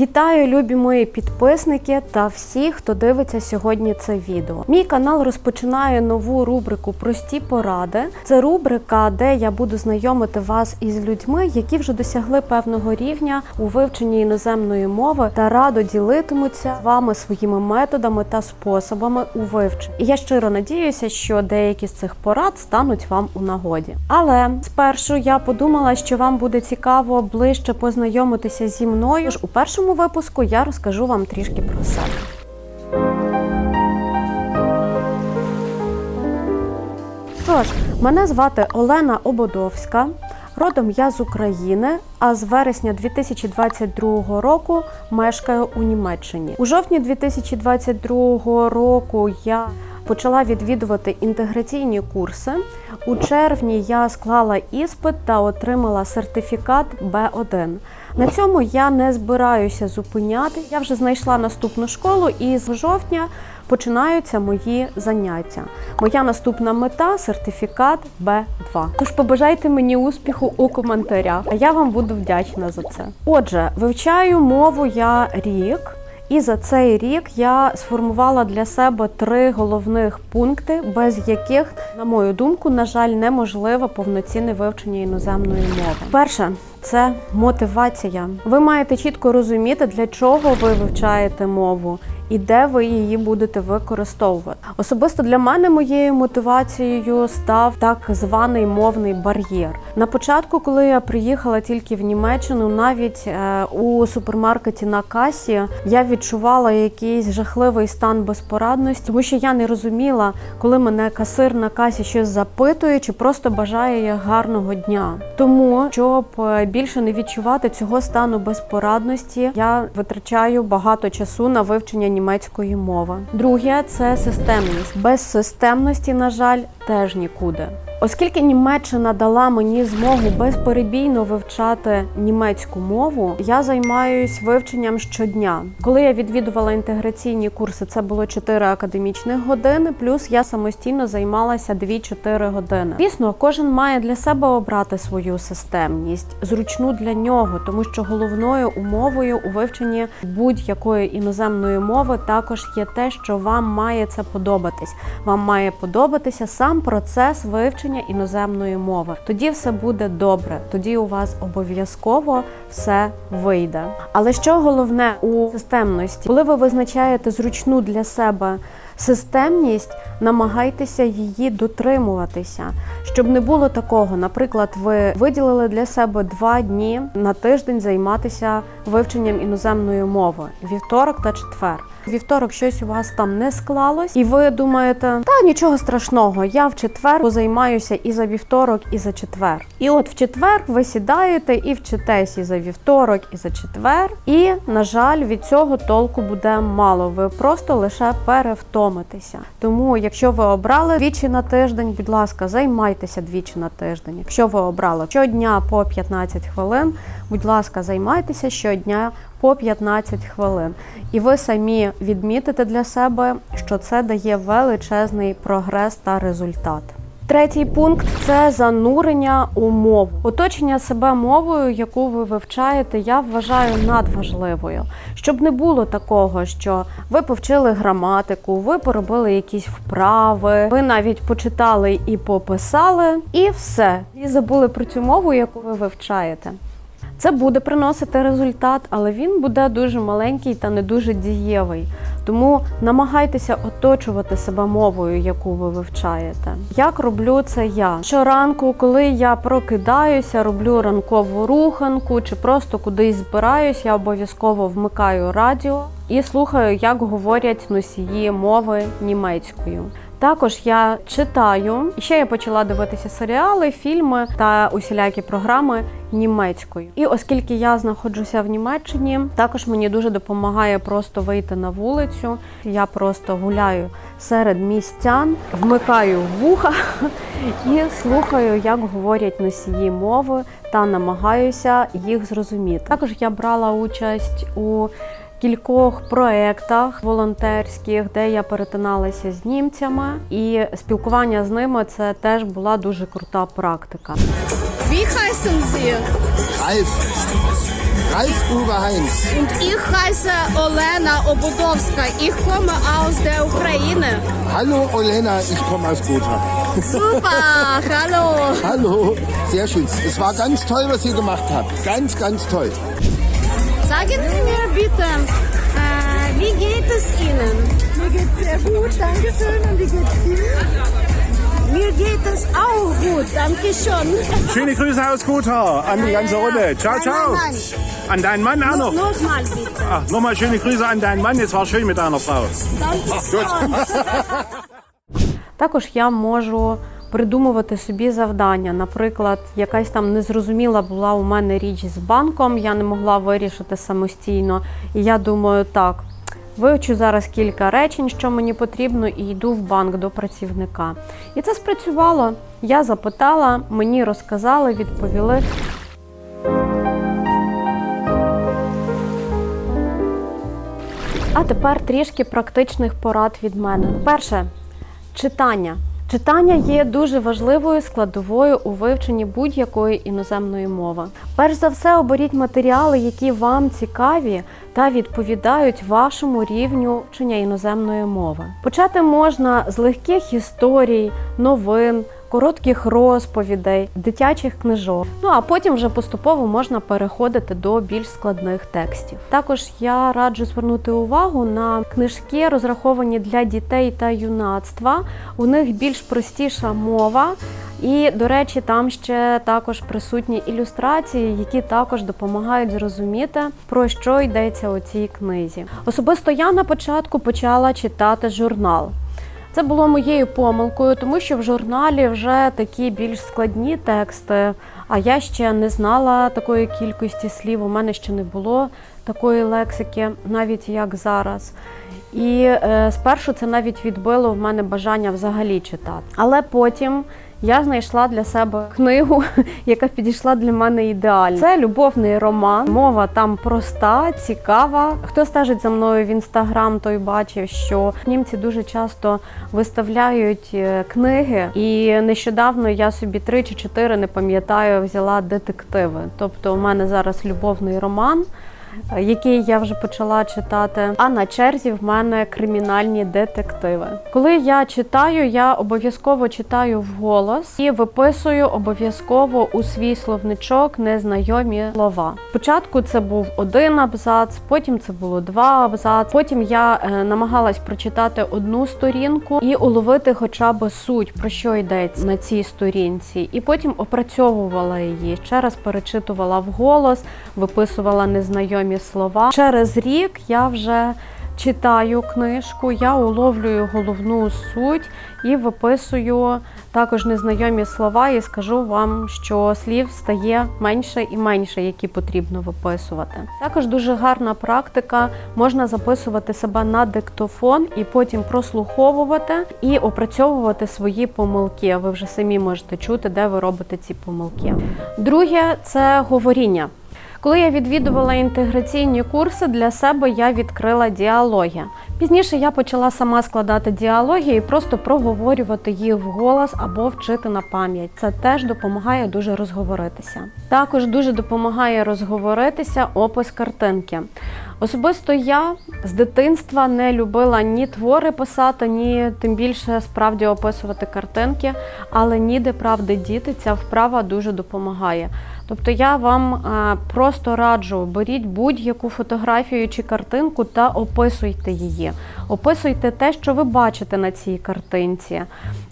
Вітаю, любі мої підписники та всі, хто дивиться сьогодні це відео. Мій канал розпочинає нову рубрику Прості поради. Це рубрика, де я буду знайомити вас із людьми, які вже досягли певного рівня у вивченні іноземної мови та радо ділитимуться з вами своїми методами та способами у вивченні. І я щиро надіюся, що деякі з цих порад стануть вам у нагоді. Але спершу я подумала, що вам буде цікаво ближче познайомитися зі мною. Тож у першому випуску я розкажу вам трішки про себе. Тож, мене звати Олена Ободовська. Родом я з України, а з вересня 2022 року мешкаю у Німеччині. У жовтні 2022 року я почала відвідувати інтеграційні курси. У червні я склала іспит та отримала сертифікат Б1. На цьому я не збираюся зупиняти. Я вже знайшла наступну школу, і з жовтня починаються мої заняття. Моя наступна мета сертифікат Б2. Тож побажайте мені успіху у коментарях, а я вам буду вдячна за це. Отже, вивчаю мову я рік. І за цей рік я сформувала для себе три головних пункти, без яких, на мою думку, на жаль, неможливе повноцінне вивчення іноземної мови. Перше це мотивація. Ви маєте чітко розуміти, для чого ви вивчаєте мову. І де ви її будете використовувати. Особисто для мене моєю мотивацією став так званий мовний бар'єр. На початку, коли я приїхала тільки в Німеччину, навіть е, у супермаркеті на касі я відчувала якийсь жахливий стан безпорадності, тому що я не розуміла, коли мене касир на касі щось запитує, чи просто бажає я гарного дня. Тому щоб е, більше не відчувати цього стану безпорадності, я витрачаю багато часу на вивчення німецької мови. Друге це системність. Без системності, на жаль, теж нікуди. Оскільки Німеччина дала мені змогу безперебійно вивчати німецьку мову, я займаюсь вивченням щодня. Коли я відвідувала інтеграційні курси, це було 4 академічних години, плюс я самостійно займалася 2-4 години. Звісно, кожен має для себе обрати свою системність, зручну для нього, тому що головною умовою у вивченні будь-якої іноземної мови також є те, що вам має це подобатись. Вам має подобатися сам процес вивчення іноземної мови. Тоді все буде добре. Тоді у вас обов'язково все вийде. Але що головне у системності, коли ви визначаєте зручну для себе системність, намагайтеся її дотримуватися, щоб не було такого. Наприклад, ви виділили для себе два дні на тиждень займатися вивченням іноземної мови вівторок та четвер. Вівторок щось у вас там не склалось, і ви думаєте, та нічого страшного, я в четвер позаймаюся і за вівторок, і за четвер. І от в четвер ви сідаєте і вчитесь і за вівторок, і за четвер. І, на жаль, від цього толку буде мало. Ви просто лише перевтомитеся. Тому, якщо ви обрали двічі на тиждень, будь ласка, займайтеся двічі на тиждень. Якщо ви обрали щодня по 15 хвилин, будь ласка, займайтеся щодня по 15 хвилин. І ви самі відмітите для себе, що це дає величезний прогрес та результат. Третій пункт це занурення у мову. Оточення себе мовою, яку ви вивчаєте, я вважаю надважливою. Щоб не було такого, що ви повчили граматику, ви поробили якісь вправи, ви навіть почитали і пописали, і все. І забули про цю мову, яку ви вивчаєте. Це буде приносити результат, але він буде дуже маленький та не дуже дієвий. Тому намагайтеся оточувати себе мовою, яку ви вивчаєте. Як роблю це я? Щоранку, коли я прокидаюся, роблю ранкову руханку чи просто кудись збираюсь, я обов'язково вмикаю радіо і слухаю, як говорять носії мови німецькою. Також я читаю, ще я почала дивитися серіали, фільми та усілякі програми німецькою. І оскільки я знаходжуся в Німеччині, також мені дуже допомагає просто вийти на вулицю. Я просто гуляю серед містян, вмикаю вуха і слухаю, як говорять носії мови, та намагаюся їх зрозуміти. Також я брала участь у кількох проєктах волонтерських, де я перетиналася з німцями, і спілкування з ними це теж була дуже крута практика. Wie heißen Sie? Ralf, Ralf Uwe Heinz. Und ich heiße Olena Obudowska. Ich komme aus der Ukraine. Hallo Olena, ich komme aus Gotha. Super, hallo. Hallo, sehr schön. Es war ganz toll, was ihr gemacht habt. Ganz, ganz toll. Sagen Sie mir bitte, äh, wie geht es Ihnen? Mir geht's sehr gut, danke schön. Und wie geht's Ihnen? Mir geht es auch gut, danke schön. Schöne Grüße aus Gotha an die ganze Runde. Ciao, An ciao. meinen Mann. An deinen Mann auch noch. Nochmal bitte. Ach, nochmal schöne Grüße an deinen Mann. Jetzt war schön mit deiner Frau. Danke schön. Також я можу придумувати собі завдання. Наприклад, якась там незрозуміла була у мене річ з банком, я не могла вирішити самостійно. І я думаю, так. Вивчу зараз кілька речень, що мені потрібно, і йду в банк до працівника. І це спрацювало. Я запитала, мені розказали, відповіли. А тепер трішки практичних порад від мене. Перше читання. Читання є дуже важливою складовою у вивченні будь-якої іноземної мови. Перш за все, оберіть матеріали, які вам цікаві та відповідають вашому рівню вчення іноземної мови. Почати можна з легких історій, новин, коротких розповідей, дитячих книжок. Ну а потім вже поступово можна переходити до більш складних текстів. Також я раджу звернути увагу на книжки, розраховані для дітей та юнацтва. У них більш простіша мова. І, до речі, там ще також присутні ілюстрації, які також допомагають зрозуміти, про що йдеться у цій книзі. Особисто я на початку почала читати журнал. Це було моєю помилкою, тому що в журналі вже такі більш складні тексти, а я ще не знала такої кількості слів. У мене ще не було такої лексики, навіть як зараз. І е, спершу це навіть відбило в мене бажання взагалі читати. Але потім я знайшла для себе книгу, яка підійшла для мене ідеально. Це любовний роман. Мова там проста, цікава. Хто стежить за мною в інстаграм, той бачив, що німці дуже часто виставляють е, книги. І нещодавно я собі три чи чотири не пам'ятаю, взяла детективи. Тобто, у мене зараз любовний роман який я вже почала читати. А на черзі в мене кримінальні детективи. Коли я читаю, я обов'язково читаю вголос і виписую обов'язково у свій словничок незнайомі слова. Спочатку це був один абзац, потім це було два абзац. Потім я е, намагалась прочитати одну сторінку і уловити хоча б суть, про що йдеться на цій сторінці, і потім опрацьовувала її. Ще раз перечитувала вголос, виписувала незнайомі слова. Через рік я вже читаю книжку, я уловлюю головну суть і виписую також незнайомі слова. І скажу вам, що слів стає менше і менше, які потрібно виписувати. Також дуже гарна практика. Можна записувати себе на диктофон і потім прослуховувати і опрацьовувати свої помилки. Ви вже самі можете чути, де ви робите ці помилки. Друге це говоріння. Коли я відвідувала інтеграційні курси, для себе я відкрила діалоги. Пізніше я почала сама складати діалоги і просто проговорювати їх вголос або вчити на пам'ять. Це теж допомагає дуже розговоритися. Також дуже допомагає розговоритися опис картинки. Особисто я з дитинства не любила ні твори писати, ні тим більше справді описувати картинки, але ніде правди діти ця вправа дуже допомагає. Тобто я вам е, просто раджу, беріть будь-яку фотографію чи картинку та описуйте її. Описуйте те, що ви бачите на цій картинці.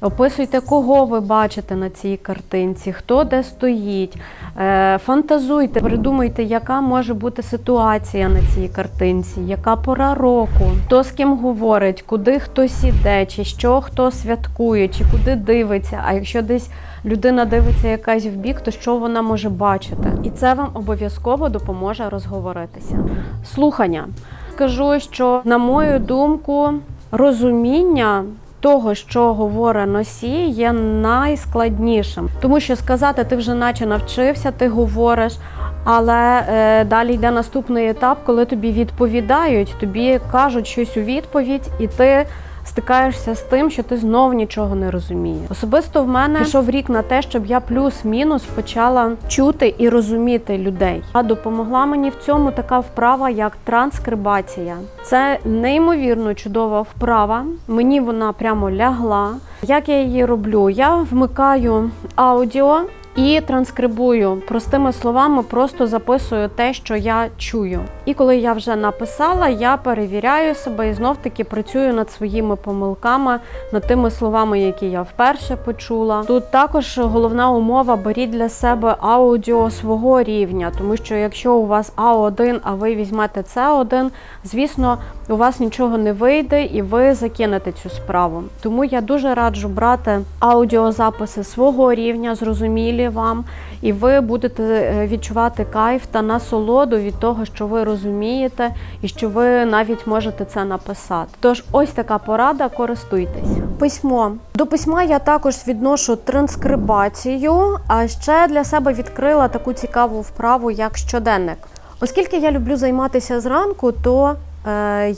Описуйте, кого ви бачите на цій картинці, хто де стоїть. Е, Фантазуйте, придумуйте, яка може бути ситуація на цій картинці, яка пора року, хто з ким говорить, куди хтось іде, чи що хто святкує, чи куди дивиться. А якщо десь людина дивиться якась в бік, то що вона може бачити? І це вам обов'язково допоможе розговоритися. Слухання. Скажу, що на мою думку, розуміння. Того, що говорить носій, є найскладнішим, тому що сказати ти вже наче навчився, ти говориш, але е, далі йде наступний етап, коли тобі відповідають, тобі кажуть щось у відповідь, і ти стикаєшся з тим, що ти знов нічого не розумієш. Особисто в мене пішов рік на те, щоб я плюс-мінус почала чути і розуміти людей. А допомогла мені в цьому така вправа, як транскрибація. Це неймовірно чудова вправа. Мені вона прямо лягла. Як я її роблю? Я вмикаю аудіо. І транскрибую простими словами, просто записую те, що я чую. І коли я вже написала, я перевіряю себе і знов таки працюю над своїми помилками, над тими словами, які я вперше почула. Тут також головна умова: беріть для себе аудіо свого рівня, тому що якщо у вас А1, а ви візьмете С1, звісно, у вас нічого не вийде і ви закинете цю справу. Тому я дуже раджу брати аудіозаписи свого рівня, зрозумілі вам, і ви будете е, відчувати кайф та насолоду від того, що ви розумієте, і що ви навіть можете це написати. Тож, ось така порада, користуйтесь. Письмо до письма я також відношу транскрибацію, а ще для себе відкрила таку цікаву вправу, як щоденник. Оскільки я люблю займатися зранку, то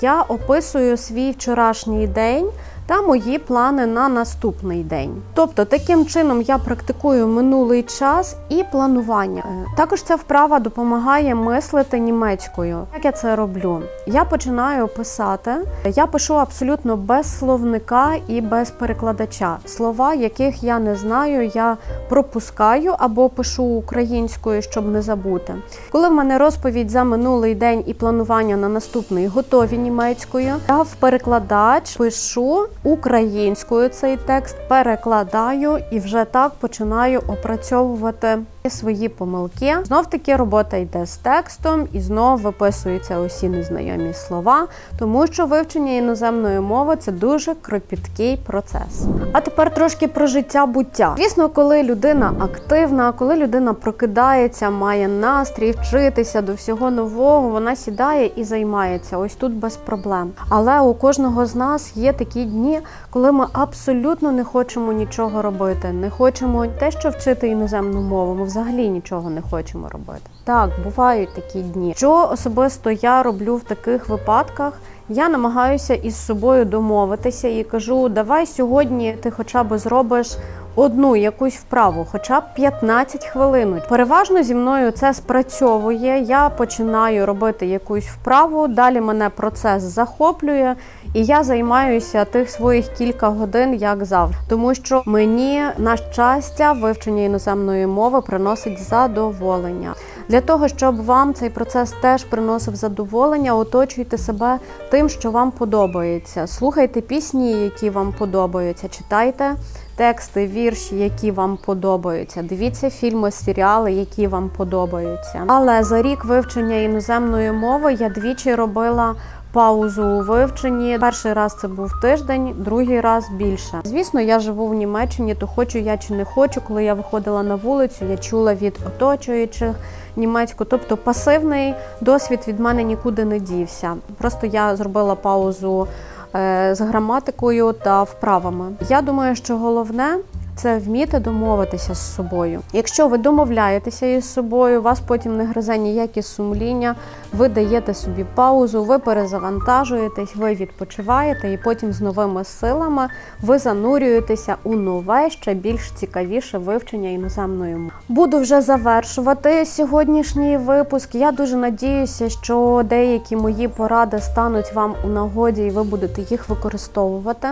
я описую свій вчорашній день та мої плани на наступний день. Тобто, таким чином я практикую минулий час і планування. Е, Також ця вправа допомагає мислити німецькою. Як я це роблю? Я починаю писати. Я пишу абсолютно без словника і без перекладача. Слова, яких я не знаю, я пропускаю або пишу українською, щоб не забути. Коли в мене розповідь за минулий день і планування на наступний готові німецькою, я в перекладач пишу українською цей текст, перекладаю і вже так починаю опрацьовувати свої помилки. Знов таки робота йде з текстом і знов виписуються усі незнайомі слова, тому що вивчення іноземної мови це дуже кропіткий процес. А тепер трошки про життя буття. Звісно, коли людина активна, коли людина прокидається, має настрій вчитися до всього нового, вона сідає і займається. Ось тут без проблем. Але у кожного з нас є такі дні, коли ми абсолютно не хочемо нічого робити, не хочемо те, що вчити іноземну мову. Ми взагалі нічого не хочемо робити. Так, бувають такі дні. Що особисто я роблю в таких випадках? Я намагаюся із собою домовитися і кажу: давай сьогодні ти хоча б зробиш одну якусь вправу, хоча б 15 хвилин. Переважно зі мною це спрацьовує. Я починаю робити якусь вправу, далі мене процес захоплює, і я займаюся тих своїх кілька годин, як завжди. Тому що мені на щастя вивчення іноземної мови приносить задоволення. Для того, щоб вам цей процес теж приносив задоволення, оточуйте себе тим, що вам подобається. Слухайте пісні, які вам подобаються, читайте тексти, вірші, які вам подобаються. Дивіться фільми, серіали, які вам подобаються. Але за рік вивчення іноземної мови я двічі робила. Паузу у вивченні. Перший раз це був тиждень, другий раз більше. Звісно, я живу в Німеччині, то хочу я чи не хочу. Коли я виходила на вулицю, я чула від оточуючих німецьку. Тобто пасивний досвід від мене нікуди не дівся. Просто я зробила паузу е, з граматикою та вправами. Я думаю, що головне. Це вміти домовитися з собою. Якщо ви домовляєтеся із собою, вас потім не гризе ніяке сумління, ви даєте собі паузу, ви перезавантажуєтесь, ви відпочиваєте, і потім з новими силами ви занурюєтеся у нове, ще більш цікавіше вивчення іноземної мови. Буду вже завершувати сьогоднішній випуск. Я дуже надіюся, що деякі мої поради стануть вам у нагоді, і ви будете їх використовувати.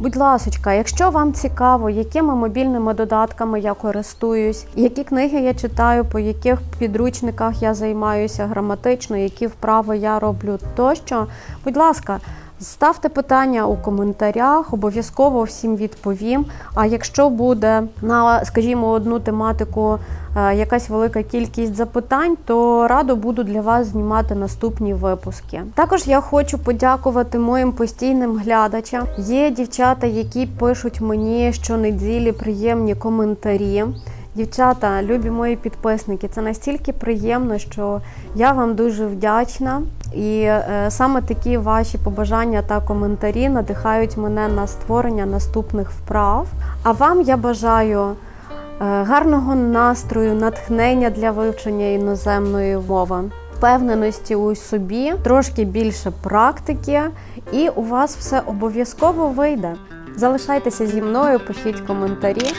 Будь ласочка, якщо вам цікаво, якими мобільними додатками я користуюсь, які книги я читаю, по яких підручниках я займаюся граматично, які вправи я роблю тощо, будь ласка. Ставте питання у коментарях, обов'язково всім відповім. А якщо буде на, скажімо, одну тематику е, якась велика кількість запитань, то радо буду для вас знімати наступні випуски. Також я хочу подякувати моїм постійним глядачам. Є дівчата, які пишуть мені щонеділі приємні коментарі. Дівчата, любі мої підписники, це настільки приємно, що я вам дуже вдячна. І е, саме такі ваші побажання та коментарі надихають мене на створення наступних вправ. А вам я бажаю е, гарного настрою, натхнення для вивчення іноземної мови. впевненості у собі, трошки більше практики, і у вас все обов'язково вийде. Залишайтеся зі мною, пишіть коментарі.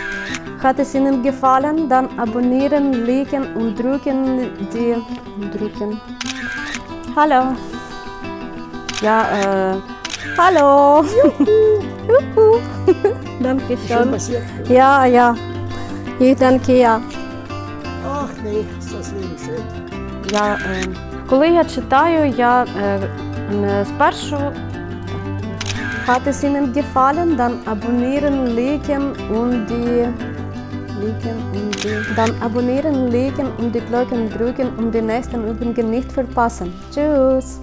Hat es Ihnen gefallen? Dann abonnieren, liken und drücken die drücken. Hallo. Ja, äh, hallo. Juhu. Danke schön. Ja, ja. Ich danke ja. Ach nee, ist das Leben schön. Я, е, коли я читаю, я е, не спершу Hat es Ihnen gefallen? Dann abonnieren, liken und die liken und die dann abonnieren, liken und die Glocken drücken, um die nächsten Übungen nicht verpassen. Tschüss!